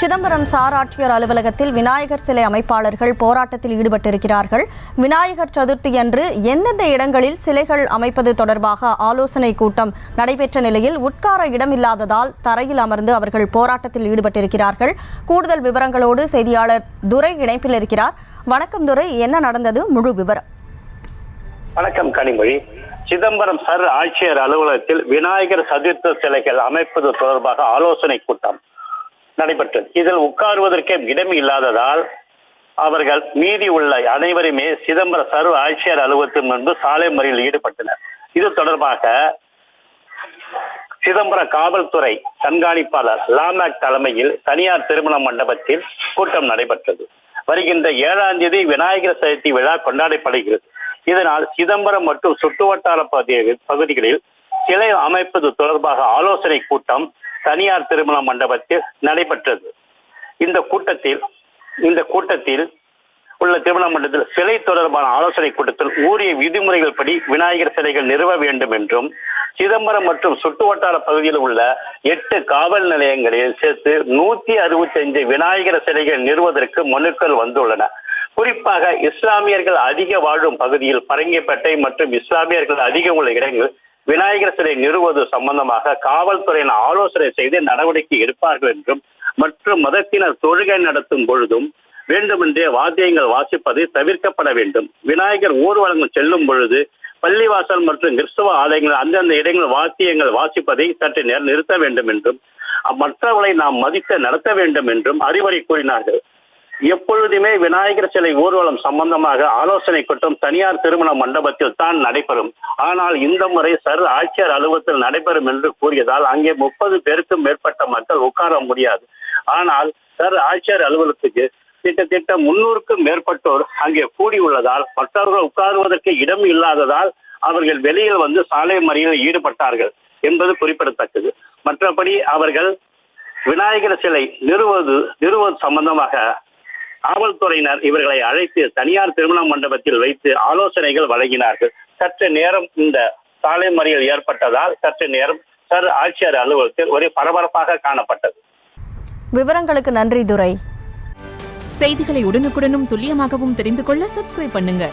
Chidambaram sir ஆட்சியர் அலுவலகத்தில் விநாயகர் சிலை அமைப்பாளர்கள் போராட்டத்தில் ஈடுபட்டிருக்கிறார்கள். விநாயகர் சதுர்த்தி அன்று எந்தெந்த இடங்களில் சிலைகள் அமைப்பது தொடர்பாக ஆலோசனை கூட்டம் நடைபெற்ற நிலையில் உட்கார இடமில்லாததால் தரையில் அமர்ந்து அவர்கள் போராட்டத்தில் ஈடுபட்டிருக்கிறார்கள். கூடுதல் விவரங்களோடு செய்தியாளர் துரை இணைப்பில் இருக்கிறார். வணக்கம் துரை என்ன நடந்தது? முழு விவரம். வணக்கம் கனிமொழி. சிதம்பரம் சர் ஆட்சியர் அலுவலகத்தில் விநாயகர் சதுர்த்த சிலைகள் அமைப்பது தொடர்பாக ஆலோசனை கூட்டம். நடைபெற்றது. இதில் உட்காருவதற்கே இடம் இல்லாததால் அவர்கள் மீதி உள்ள அனைவருமே சிதம்பர சர்வ ஆட்சியர் அலுவலகத்தின் முன்பு சாலை மறியலில் ஈடுபட்டனர். இது தொடர்பாக சிதம்பர காவல்துறை கண்காணிப்பாளர் லாமேக் தலைமையில் தனியார் திருமண மண்டபத்தில் கூட்டம் நடைபெற்றது. வருகின்ற ஏழாம் தேதி விநாயகர் சதுர்த்தி விழா கொண்டாடப்படுகிறது. இதனால் சிதம்பரம் மற்றும் சுற்றுவட்டார பகுதி- பகுதிகளில் சிலை அமைப்பது தொடர்பாக ஆலோசனை கூட்டம் தனியார் திருமண மண்டபத்தில் நடைபெற்றது. இந்த கூட்டத்தில் இந்த கூட்டத்தில் உள்ள திருமண மண்டபத்தில் சிலை தொடர்பான ஆலோசனை கூட்டத்தில் ஊரிய விதிமுறைகள் படி விநாயகர் சிலைகள் நிறுவ வேண்டும் என்றும் சிதம்பரம் மற்றும் சுற்றுவட்டார பகுதியில் உள்ள எட்டு காவல் நிலையங்களில் சேர்த்து நூத்தி அறுபத்தி அஞ்சு விநாயகர் சிலைகள் நிறுவதற்கு மனுக்கள் வந்துள்ளன. குறிப்பாக இஸ்லாமியர்கள் அதிக வாழும் பகுதியில் பரங்கிப்பேட்டை மற்றும் இஸ்லாமியர்கள் அதிகம் உள்ள இடங்கள் விநாயகர் சிலை நிறுவது சம்பந்தமாக காவல்துறையின் ஆலோசனை செய்து நடவடிக்கை எடுப்பார்கள் என்றும் மற்றும் மதத்தினர் தொழுகை நடத்தும் பொழுதும் வேண்டுமென்றே வாத்தியங்கள் வாசிப்பது தவிர்க்கப்பட வேண்டும். விநாயகர் ஊர்வலங்கள் செல்லும் பொழுது பள்ளிவாசல் மற்றும் கிறிஸ்தவ ஆலயங்கள் அந்தந்த இடங்களில் வாத்தியங்கள் வாசிப்பதை சற்று நேரம் நிறுத்த வேண்டும் என்றும் மற்றவர்களை நாம் மதித்து நடத்த வேண்டும் என்றும் அறிவுரை கூறினார்கள். எப்பொழுதுமே விநாயகர் சிலை ஊர்வலம் சம்பந்தமாக ஆலோசனை கூட்டம் தனியார் திருமண மண்டபத்தில் தான் நடைபெறும். ஆனால் இந்த முறை சர் ஆட்சியர் அலுவலகத்தில் நடைபெறும் என்று கூறியதால் அங்கே முப்பது பேருக்கும் மேற்பட்ட மக்கள் உட்கார முடியாது. ஆனால் சர் ஆட்சியர் அலுவலகத்துக்கு கிட்டத்தட்ட முன்னூறுக்கும் மேற்பட்டோர் அங்கே கூடியுள்ளதால் மற்றவர்கள் உட்காருவதற்கு இடம் இல்லாததால் அவர்கள் வெளியில் வந்து சாலை மறியலில் ஈடுபட்டார்கள் என்பது குறிப்பிடத்தக்கது. மற்றபடி அவர்கள் விநாயகர் சிலை நிறுவது நிறுவது சம்பந்தமாக காவல்துறையினர் இவர்களை அழைத்து தனியார் திருமண மண்டபத்தில் வைத்து ஆலோசனைகள் வழங்கினார்கள். சற்று நேரம் இந்த சாலை மறியல் ஏற்பட்டதால் சற்று நேரம் சர் ஆட்சியர் அலுவலகத்தில் ஒரே பரபரப்பாக காணப்பட்டது. விவரங்களுக்கு நன்றி துரை. செய்திகளை உடனுக்குடனும் துல்லியமாகவும் தெரிந்து கொள்ள சப்ஸ்கிரைப் பண்ணுங்க.